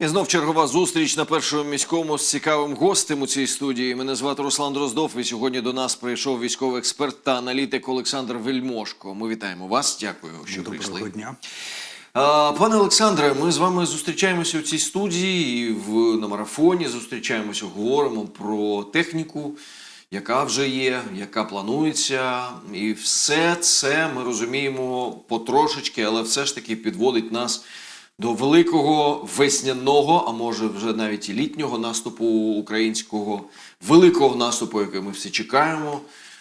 І знов чергова зустріч на першому міському з цікавим гостем у цій студії. Мене звати Руслан Дроздов. І сьогодні до нас прийшов військовий експерт та аналітик Олександр Вельмошко. Ми вітаємо вас. Дякую, що Доброго прийшли. дня. Пане Олександре, ми з вами зустрічаємося у цій студії і в на марафоні. Зустрічаємося, говоримо про техніку, яка вже є, яка планується, і все це ми розуміємо потрошечки, але все ж таки підводить нас до великого весняного, а може вже навіть і літнього наступу українського, великого наступу, який ми всі чекаємо.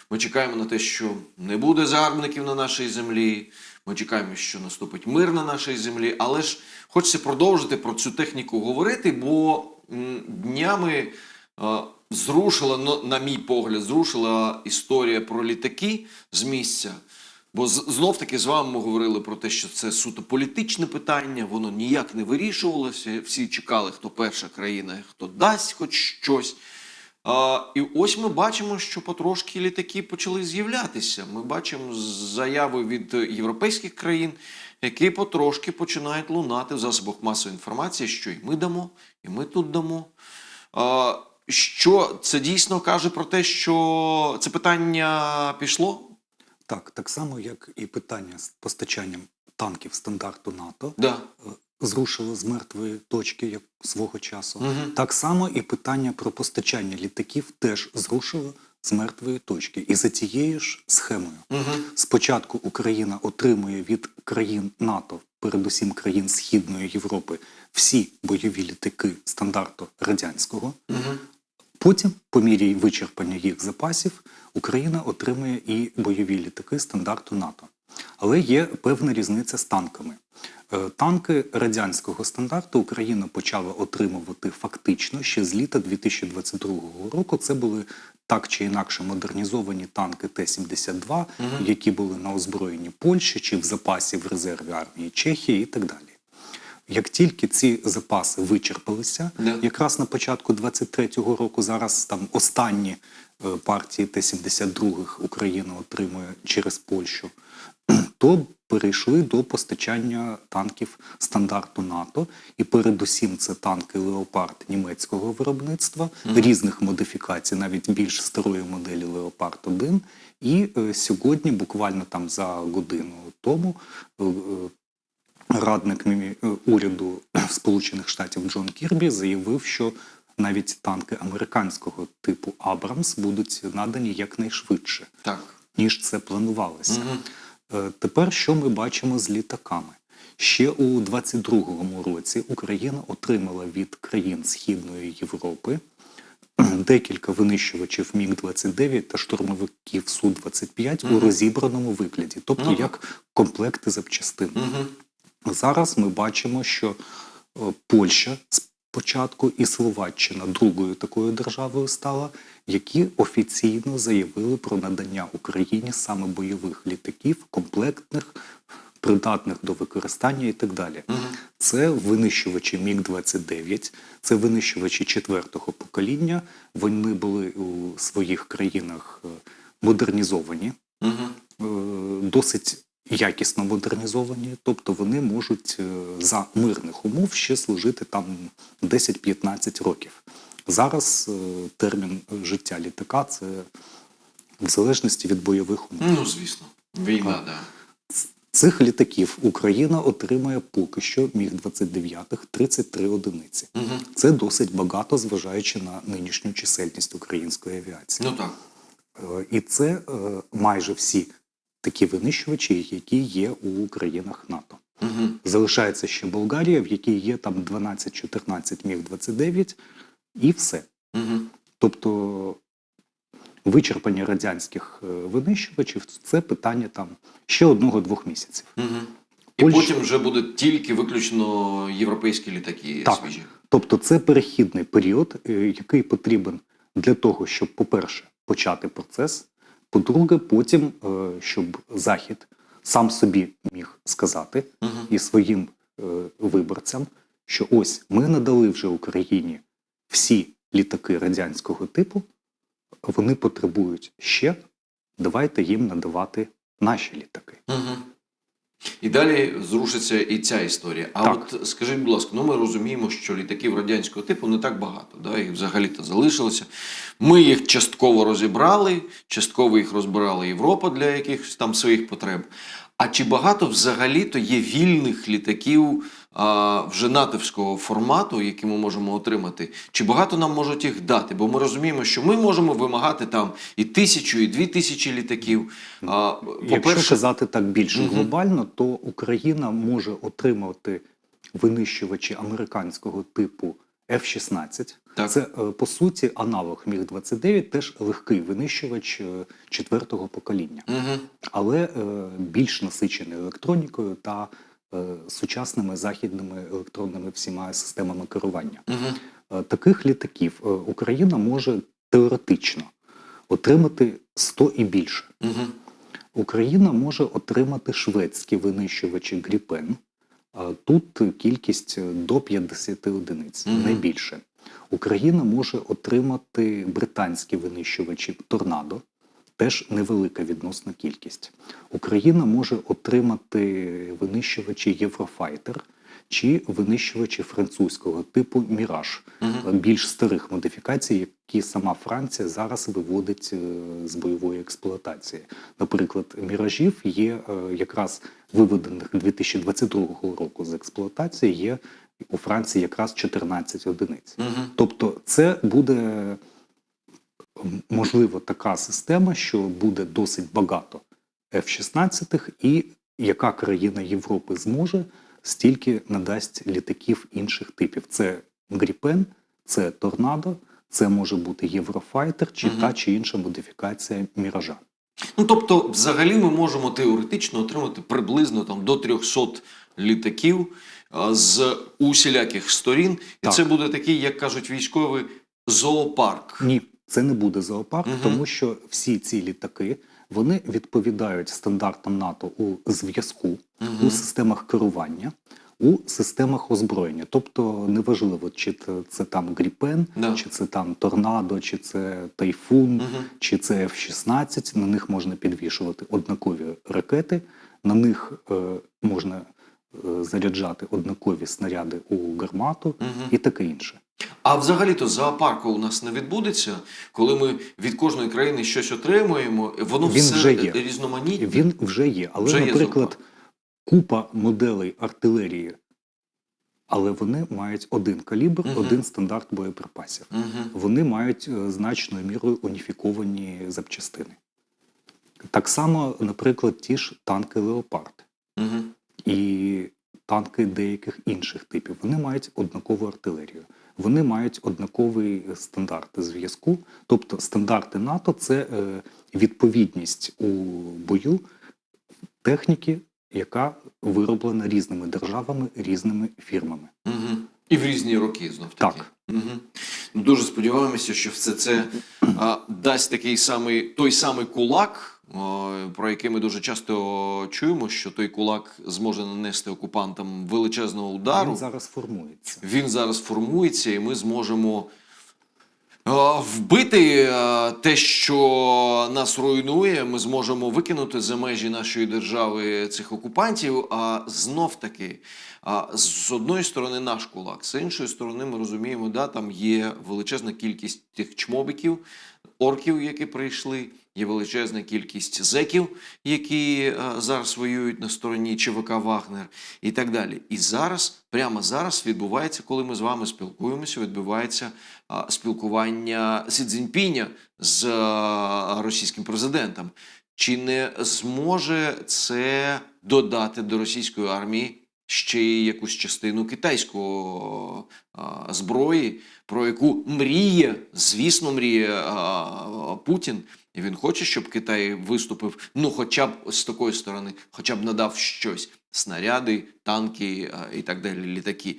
Ми чекаємо на те, що не буде загарбників на нашій землі. Ми чекаємо, що наступить мир на нашій землі. Але ж хочеться продовжити про цю техніку говорити, бо днями е, зрушила, на мій погляд, зрушила історія про літаки з місця. Бо знов таки з вами ми говорили про те, що це суто політичне питання, воно ніяк не вирішувалося. Всі чекали, хто перша країна, хто дасть хоч щось. А, і ось ми бачимо, що потрошки літаки почали з'являтися. Ми бачимо заяви від європейських країн, які потрошки починають лунати в засобах масової інформації, що і ми дамо, і ми тут дамо. А, що це дійсно каже про те, що це питання пішло? Так, так само, як і питання з постачанням танків стандарту НАТО Да. е, зрушило з мертвої точки як свого часу. Мгм. Так само і питання про постачання літаків теж зрушило з мертвої точки. І за тією ж схемою. Угу. Спочатку Україна отримує від країн НАТО, передусім країн Східної Європи, всі бойові літаки стандарту радянського. Угу. Потім, по мірі вичерпання їх запасів, Україна отримує і бойові літаки стандарту НАТО. Але є певна різниця з танками. Е, Танки радянського стандарту Україна почала отримувати фактично ще з літа 2022 року. Це були так чи інакше модернізовані танки Т-72, які були на озброєнні Польщі чи в запасі в резерві армії Чехії і так далі. Як тільки ці запаси вичерпалися, Да. якраз на початку 23-го року зараз там останні е, партії Т-72 Україна отримує через Польщу, то перейшли до постачання танків стандарту НАТО, і передусім це танки Леопард німецького виробництва, різних модифікацій, навіть більш старої моделі Леопард 1 І е, сьогодні, буквально там за годину тому, е, е, радник е, уряду Сполучених Штатів Джон Кірбі заявив, що навіть танки американського типу Абрамс будуть надані якнайшвидше, Так. ніж це планувалося. Угу. Тепер що ми бачимо з літаками? Ще у 22-му році Україна отримала від країн Східної Європи декілька винищувачів Міг-29 та штурмовиків Су-25 у розібраному вигляді, тобто так. як комплекти запчастин. Угу. Зараз ми бачимо, що е, Польща спочатку і Словаччина другою такою державою стала, які офіційно заявили про надання Україні саме бойових літаків, комплектних, придатних до використання і так далі. Угу. Це винищувачі Міг-29, це винищувачі четвертого покоління. Вони були у своїх країнах е, модернізовані Угу. досить якісно модернізовані, тобто вони можуть е, за мирних умов ще служити там 10-15 років. Зараз е, термін життя літака це в залежності від бойових умов. Ну, звісно. Війна, так. Да. Цих літаків Україна отримає поки що міг 29 33 одиниці. Угу. Це досить багато, зважаючи на нинішню чисельність української авіації. Ну так. Е, І це майже всі такі винищувачі, які є у країнах НАТО. Угу. Залишається ще Болгарія, в якій є там 12-14 міг 29 і все. Угу. Тобто вичерпання радянських е, винищувачів це питання там ще одного-двох місяців. Угу. І Польща- потім вже будуть тільки виключно європейські літаки Так. свіжі. Тобто це перехідний період, е, який потрібен для того, щоб, по-перше, почати процес, по-друге, потім, е, щоб Захід сам собі міг сказати Угу. і своїм е, виборцям, що ось ми надали вже Україні всі літаки радянського типу, вони потребують ще, давайте їм надавати наші літаки. Угу. І далі зрушиться і ця історія. А Так. от скажіть, будь ласка, ну ми розуміємо, що літаків радянського типу не так багато, да? їх взагалі-то залишилося. Ми їх частково розібрали, частково їх розбирала Європа для якихось там своїх потреб. А чи багато взагалі-то є вільних літаків вже натовського формату, які ми можемо отримати? Чи багато нам можуть їх дати? Бо ми розуміємо, що ми можемо вимагати там і тисячу, і дві тисячі літаків. Якщо казати так більш Мгм. глобально, то Україна може отримати винищувачі американського типу F-16. Так. Це е, по суті аналог Міг-29, теж легкий винищувач е, четвертого покоління, Угу. але е, більш насичений електронікою та сучасними західними електронними всіма системами керування. Угу. Е, Таких літаків е, Україна може теоретично отримати 100 і більше. Угу. Україна може отримати шведські винищувачі Гріпен. Тут кількість до 50 одиниць, Мгм. не більше. Україна може отримати британські винищувачі Торнадо, теж невелика відносна кількість. Україна може отримати винищувачі Єврофайтер чи винищувачі французького типу Міраж Угу. більш старих модифікацій, які сама Франція зараз виводить е, з бойової експлуатації. Наприклад, міражів є е, якраз виведених 2022 року з експлуатації, є у Франції якраз 14 одиниць. Угу. Тобто, це буде можливо така система, що буде досить багато F-16, і яка країна Європи зможе, стільки надасть літаків інших типів. Це Гріпен, це Торнадо, це може бути Єврофайтер чи Мгм. та чи інша модифікація Міража. Ну тобто, взагалі, ми можемо теоретично отримати приблизно там до 300 літаків з усіляких сторін, і Так. це буде такий, як кажуть військові, зоопарк. Ні, це не буде зоопарк, Мгм. тому що всі ці літаки вони відповідають стандартам НАТО у зв'язку, Мгм. у системах керування, у системах озброєння. Тобто неважливо, чи це, там Гріпен, Да. чи це там Торнадо, чи це Тайфун, Мгм. чи це F-16. На них можна підвішувати однакові ракети, на них е, можна заряджати однакові снаряди у гармату Мгм. і таке інше. А взагалі-то зоопарку у нас не відбудеться, коли ми від кожної країни щось отримуємо, воно Він все вже є. різноманітне. Він вже є, але, Вже наприклад, зоопарк. купа моделей артилерії, але вони мають один калібр, Мгм. один стандарт боєприпасів. Мгм. Вони мають е, значною мірою уніфіковані запчастини. Так само, наприклад, ті ж танки Леопард Мгм. І танки деяких інших типів. Вони мають однакову артилерію. Вони мають однаковий стандарт зв'язку. Тобто стандарти НАТО це е, відповідність у бою техніки, яка вироблена різними державами, різними фірмами. Угу. І в різні роки знов таки. Так. Угу. Дуже сподіваємося, що все це а, дасть такий самий той самий кулак, про який ми дуже часто чуємо, що той кулак зможе нанести окупантам величезного удару. Він зараз формується. Він зараз формується, і ми зможемо е, вбити е, те, що нас руйнує. Ми зможемо викинути за межі нашої держави цих окупантів. А знов таки, з одної сторони, наш кулак, з іншої сторони, ми розуміємо, да, там є величезна кількість тих чмобиків, орків, які прийшли. Є величезна кількість зеків, які е, зараз воюють на стороні ЧВК Вагнер і так далі. І зараз, прямо зараз, відбувається, коли ми з вами спілкуємося, відбувається спілкування Сі Цзіньпіня з а, російським президентом. Чи не зможе це додати до російської армії ще й якусь частину китайського зброї, про яку мріє, звісно, мріє а, Путін. І він хоче, щоб Китай виступив, ну, хоча б з такої сторони, хоча б надав щось: снаряди, танки а, і так далі, літаки.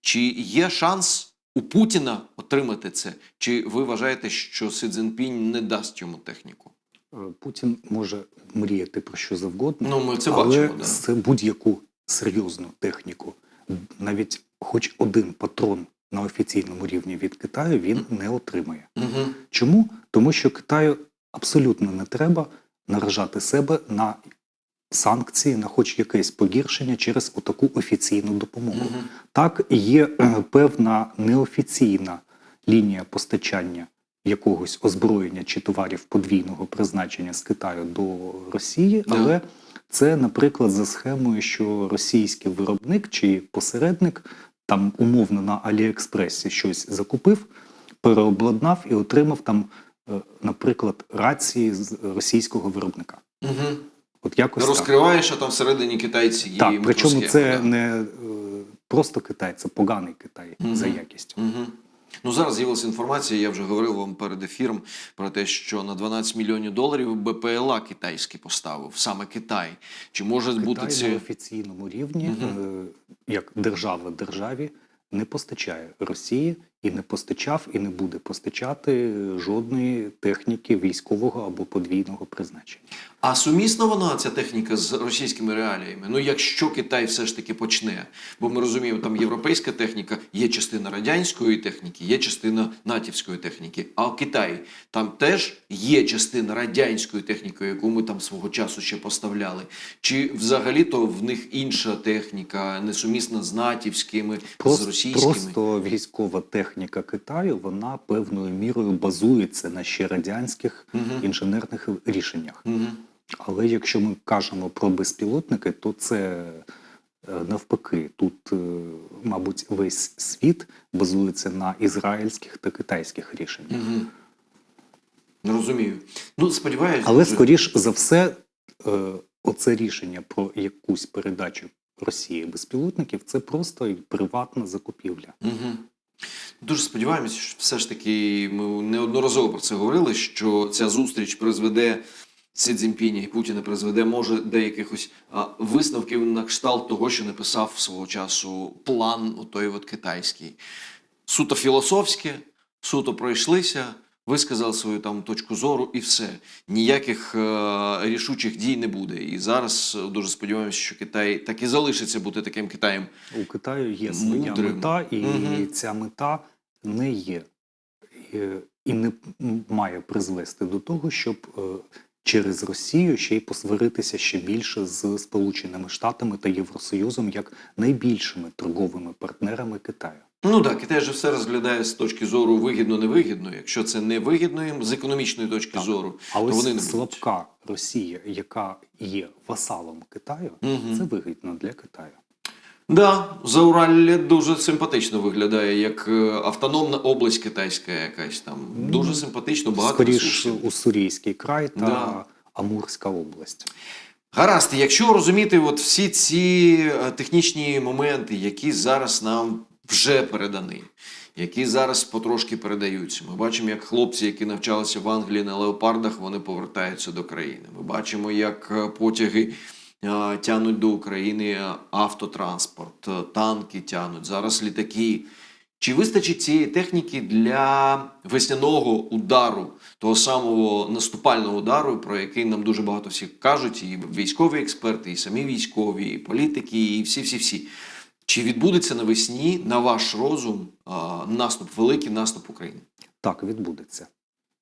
Чи є шанс у Путіна отримати це? Чи ви вважаєте, що Си Цзіньпінь не дасть йому техніку? Е, Путін може мріяти про що завгодно, Ну, ми це але бачимо. Да. з будь-яку серйозну техніку, навіть хоч один патрон на офіційному рівні від Китаю він не отримає. Угу. Чому? Тому що Китаю абсолютно не треба наражати себе на санкції на хоч якесь погіршення через отаку офіційну допомогу. Так, є е, певна неофіційна лінія постачання якогось озброєння чи товарів подвійного призначення з Китаю до Росії, але це, наприклад, за схемою, що російський виробник чи посередник там умовно на Аліекспресі щось закупив, переобладнав і отримав там, е, наприклад, рації з російського виробника. Угу. От якось так. Розкриваєш, там всередині китайці є. Так, причому це да. не е, просто Китай, це поганий Китай Мгм. за якістю. Угу. Ну зараз з'явилася інформація. Я вже говорив вам перед ефіром про те, що на 12 мільйонів доларів БПЛА китайський поставив саме Китай. Чи може бути Китай це на офіційному рівні, угу. е, як держава державі, не постачає Росії і не постачав, і не буде постачати жодної техніки військового або подвійного призначення. А сумісна вона ця техніка з російськими реаліями? Ну, якщо Китай все ж таки почне, бо ми розуміємо, там європейська техніка, є частина радянської техніки, є частина натівської техніки. А в Китаї там теж є частина радянської техніки, яку ми там свого часу ще поставляли. Чи взагалі-то в них інша техніка, несумісна з натівськими, з російськими? просто військова техніка Китаю вона певною мірою базується на ще радянських Мгм. інженерних рішеннях. Мгм. Але якщо ми кажемо про безпілотники, то це е, навпаки. Тут, е, мабуть, весь світ базується на ізраїльських та китайських рішеннях. Мгм. Розумію. Ну, сподіваюся, Але скоріш за все, е, оце рішення про якусь передачу Росії безпілотників це просто приватна закупівля. Угу. Дуже сподіваємося, що все ж таки ми неодноразово про це говорили, що ця зустріч призведе Сі Цзіньпіня і Путіна призведе, може, до якихось а, висновків на кшталт того, що написав свого часу план, той от китайський. Суто філософське, суто пройшлися, висказали свою там точку зору і все. Ніяких е, рішучих дій не буде. І зараз е, дуже сподіваємося, що Китай так і залишиться бути таким Китаєм. У Китаю є своя Мудрим. мета, і Мгм. ця мета не є е, і не має призвести до того, щоб е, через Росію ще й посваритися ще більше з Сполученими Штатами та Євросоюзом як найбільшими торговими партнерами Китаю. Ну так, Китай же все розглядає з точки зору вигідно-невигідно. Якщо це не вигідно їм з економічної точки Так. зору, А то ось вони не будуть. слабка Росія, яка є васалом Китаю, Мгм. це вигідно для Китаю. Да, Зауралля дуже симпатично виглядає, як е, автономна область китайська якась там. Дуже симпатично, багато Скоріш ресурсів. Уссурійський край та Да. Амурська область. Гаразд, якщо розуміти от всі ці е, технічні моменти, які зараз нам вже передані, які зараз потрошки передаються. Ми бачимо, як хлопці, які навчалися в Англії на леопардах, вони повертаються до країни. Ми бачимо, як е, потяги е, тянуть до України е, автотранспорт, танки тянуть, зараз літаки. Чи вистачить цієї техніки для весняного удару, того самого наступального удару, про який нам дуже багато всіх кажуть, і військові експерти, і самі військові, і політики, і всі-всі-всі. Чи відбудеться навесні, на ваш розум, наступ, великий наступ України? Так, відбудеться.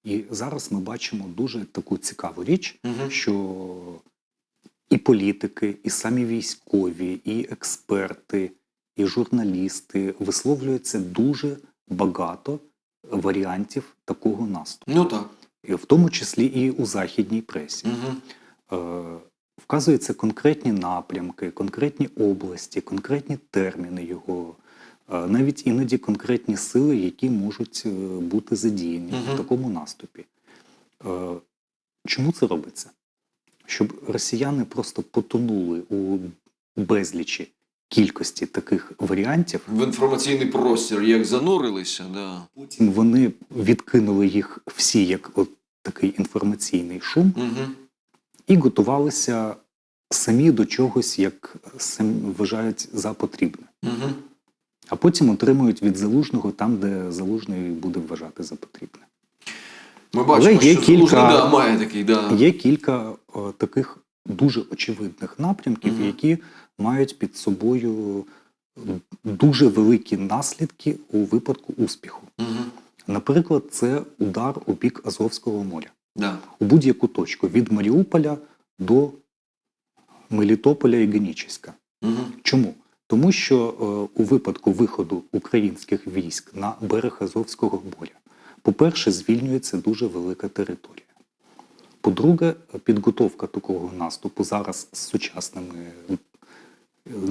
І зараз ми бачимо дуже таку цікаву річ, Мгм. що і політики, і самі військові, і експерти, і журналісти висловлюються дуже багато варіантів такого наступу, Ну так. в тому числі і у західній пресі. Угу. Вказуються конкретні напрямки, конкретні області, конкретні терміни його, е, навіть іноді конкретні сили, які можуть е, бути задіяні Мгм. в такому наступі. Е, Чому це робиться? Щоб росіяни просто потонули у безлічі кількості таких варіантів, В інформаційний простір як занурилися, да. потім вони відкинули їх всі як от такий інформаційний шум, Угу. І готувалися самі до чогось, як самі вважають за потрібне. Угу. А потім отримують від залужного там, де залужний буде вважати за потрібне. Ми бачимо, є що кілька- Залужний, да, має такий, да. Є кілька о, таких дуже очевидних напрямків, Мгм. які мають під собою дуже великі наслідки у випадку успіху. Угу. Наприклад, це удар у бік Азовського моря. Да. у будь-яку точку від Маріуполя до Мелітополя і Генічеська. Угу. Чому? Тому що е, у випадку виходу українських військ на берег Азовського моря, по-перше, звільнюється дуже велика територія. По-друге, підготовка такого наступу зараз з сучасними е,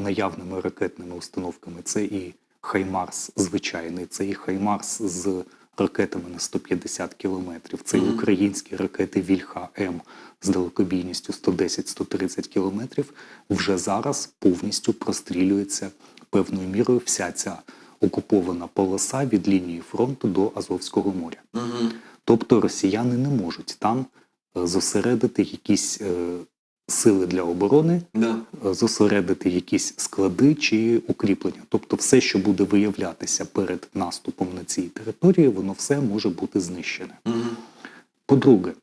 наявними ракетними установками це і Хаймарс звичайний, це і Хаймарс з ракетами на 150 кілометрів, це Мгм. українські ракети Вільха М з далекобійністю 110-130 кілометрів. Вже зараз повністю прострілюється певною мірою вся ця окупована полоса від лінії фронту до Азовського моря. Угу. Тобто росіяни не можуть там е, зосередити якісь е, сили для оборони, Да. е, зосередити якісь склади чи укріплення. Тобто, все, що буде виявлятися перед наступом на цій території, воно все може бути знищене. Угу. По-друге,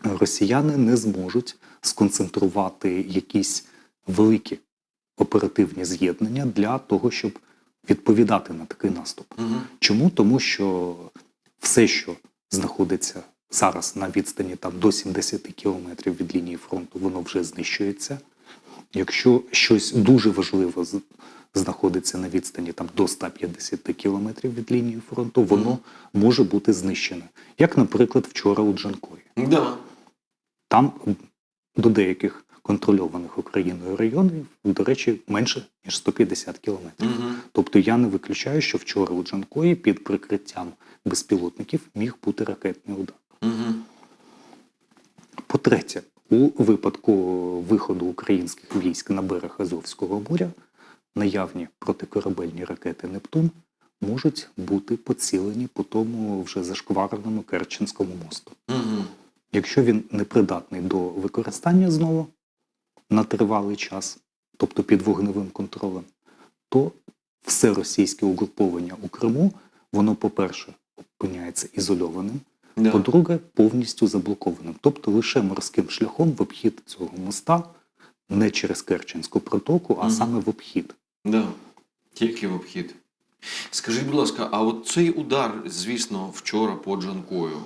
росіяни не зможуть сконцентрувати якісь великі оперативні з'єднання для того, щоб відповідати на такий наступ. Угу. Чому? Тому що все, що знаходиться зараз на відстані там, до 70 кілометрів від лінії фронту, воно вже знищується. Якщо щось дуже важливе знаходиться на відстані там, до 150 кілометрів від лінії фронту, воно може бути знищене. Як, наприклад, вчора у Джанкої. Да. Там до деяких контрольованих Україною районів, до речі, менше ніж 150 кілометрів. Угу. Тобто я не виключаю, що вчора у Джанкої під прикриттям безпілотників міг бути ракетний удар. Угу. По-третє, у випадку виходу українських військ на берег Азовського моря наявні протикорабельні ракети Нептун можуть бути поцілені по тому вже зашквареному Керченському мосту. Угу. Якщо він не придатний до використання знову на тривалий час, тобто під вогневим контролем, то все російське угруповання у Криму, воно, по-перше, опиняється ізольованим, Да. по-друге, повністю заблокованим. Тобто лише морським шляхом в обхід цього моста, не через Керченську протоку, а Мгм. саме в обхід. Да. Тільки в обхід. Скажіть, будь ласка, а от цей удар, звісно, вчора по Джанкою.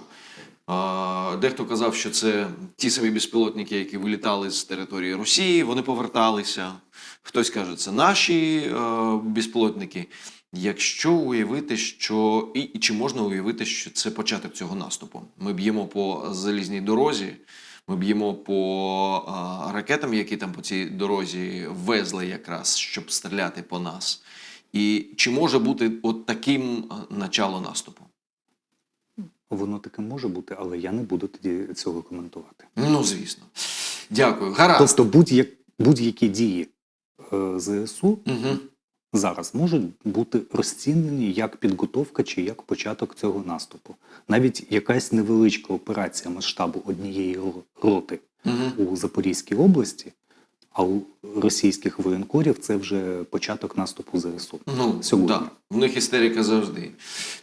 А, дехто казав, що це ті самі безпілотники, які вилітали з території Росії, вони поверталися. Хтось каже, це наші е, безпілотники. Якщо уявити, що і, і чи можна уявити, що це початок цього наступу? Ми б'ємо по залізній дорозі, ми б'ємо по а, ракетам, які там по цій дорозі везли якраз, щоб стріляти по нас. І чи може бути от таким начало наступу? Воно таке може бути, але я не буду тоді цього коментувати. Ну, звісно. Дякую. Гаразд. Тобто будь-як, будь-які дії е, ЗСУ Угу. Зараз можуть бути розцінені як підготовка чи як початок цього наступу. Навіть якась невеличка операція масштабу однієї роти Угу. у Запорізькій області, а у російських воєнкорів це вже початок наступу ЗСУ. Ну, Сьогодні. да. в них істерика завжди.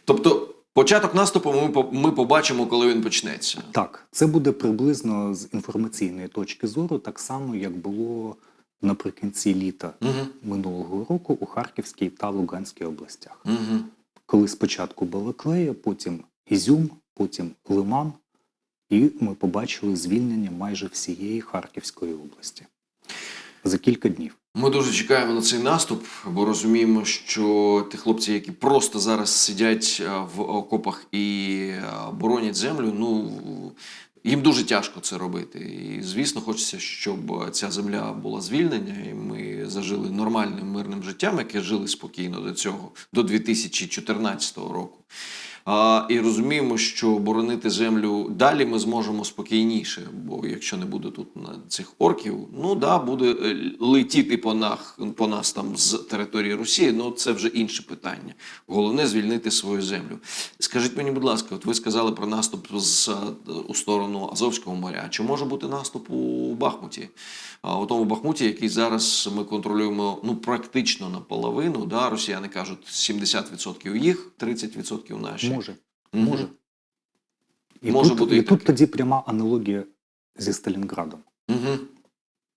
Тобто, початок наступу ми, ми побачимо, коли він почнеться. Так, це буде приблизно з інформаційної точки зору, так само як було наприкінці літа Угу. минулого року у Харківській та Луганській областях. Угу. коли спочатку Балаклея, потім Ізюм, потім Лиман, і ми побачили звільнення майже всієї Харківської області за кілька днів. Ми дуже чекаємо на цей наступ, бо розуміємо, що ті хлопці, які просто зараз сидять в окопах і боронять землю, ну їм дуже тяжко це робити. І звісно, хочеться, щоб ця земля була звільнена, і ми зажили нормальним мирним життям, яке жили спокійно до цього, до 2014 року. А, і розуміємо, що боронити землю далі ми зможемо спокійніше, бо якщо не буде тут на цих орків, ну да, буде е, летіти по, нах, по нас там з території Росії, ну це вже інше питання. Головне звільнити свою землю. Скажіть мені, будь ласка, от ви сказали про наступ з е, у сторону Азовського моря. Чи може бути наступ у Бахмуті? А у тому Бахмуті, який зараз ми контролюємо ну практично наполовину, да, росіяни кажуть 70% їх, 30% наші. Може, може. І, Може тут, бути і тут тоді пряма аналогія зі Сталінградом. Угу.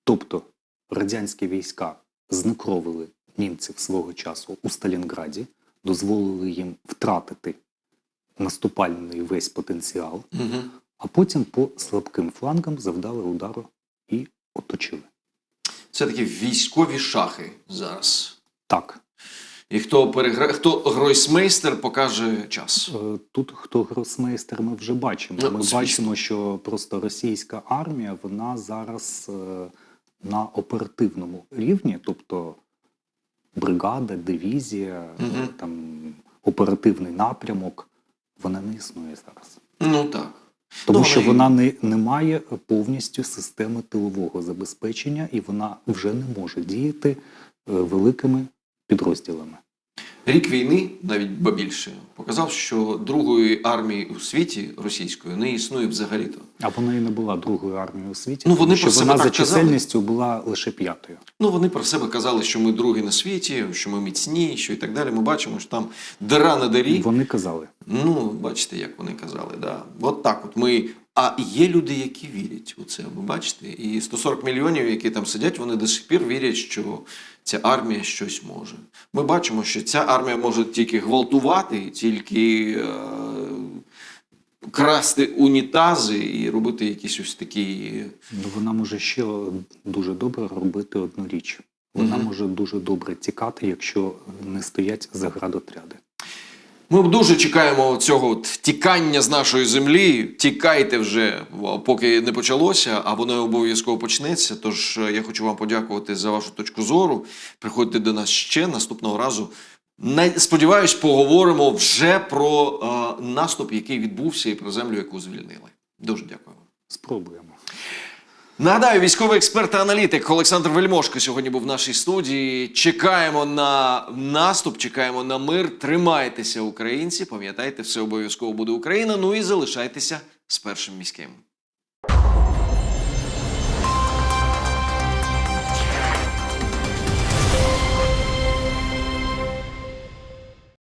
Тобто радянські війська знекровили німців свого часу у Сталінграді, дозволили їм втратити наступальний весь потенціал, Угу. а потім по слабким флангам завдали удару і оточили. Це такі військові шахи зараз. Так. І хто перегра... хто гройсмейстер покаже час. Е, Тут хто гросмейстер, ми вже бачимо. Ну, Ми звісно. бачимо, що просто російська армія вона зараз е, на оперативному рівні, тобто бригада, дивізія, е, там оперативний напрямок, вона не існує зараз. Ну так. Тому Ну, що вона не, не має повністю системи тилового забезпечення, і вона вже не може діяти великими підрозділами. Рік війни, навіть ба більше, показав, що другої армії у світі російської не існує взагалі-то. А вона і не була другою армією у світі, Ну, тому вони що себе вона за так казали. чисельністю була лише п'ятою. Ну, вони про себе казали, що ми другі на світі, що ми міцні, що і так далі. Ми бачимо, що там дира на дирі. Вони казали. Ну, бачите, як вони казали, да. От так от ми. А є люди, які вірять у це. Ви бачите? І 140 мільйонів, які там сидять, вони до сих пір вірять, що ця армія щось може. Ми бачимо, що ця армія може тільки гвалтувати, тільки е- красти унітази і робити якісь ось такі. Ну, вона може ще дуже добре робити одну річ. Вона Мгм. може дуже добре тікати, якщо не стоять заградотряди. Ми дуже чекаємо цього от тікання з нашої землі. Тікайте вже, поки не почалося, а воно обов'язково почнеться. Тож е, я хочу вам подякувати за вашу точку зору. Приходьте до нас ще наступного разу. Сподіваюсь, поговоримо вже про е, наступ, який відбувся, і про землю, яку звільнили. Дуже дякую. Спробуємо. Нагадаю, військовий експерт та аналітик Олександр Вельмошко сьогодні був в нашій студії. Чекаємо на наступ, чекаємо на мир. Тримайтеся, українці. Пам'ятайте, все обов'язково буде Україна. Ну і залишайтеся з першим міським.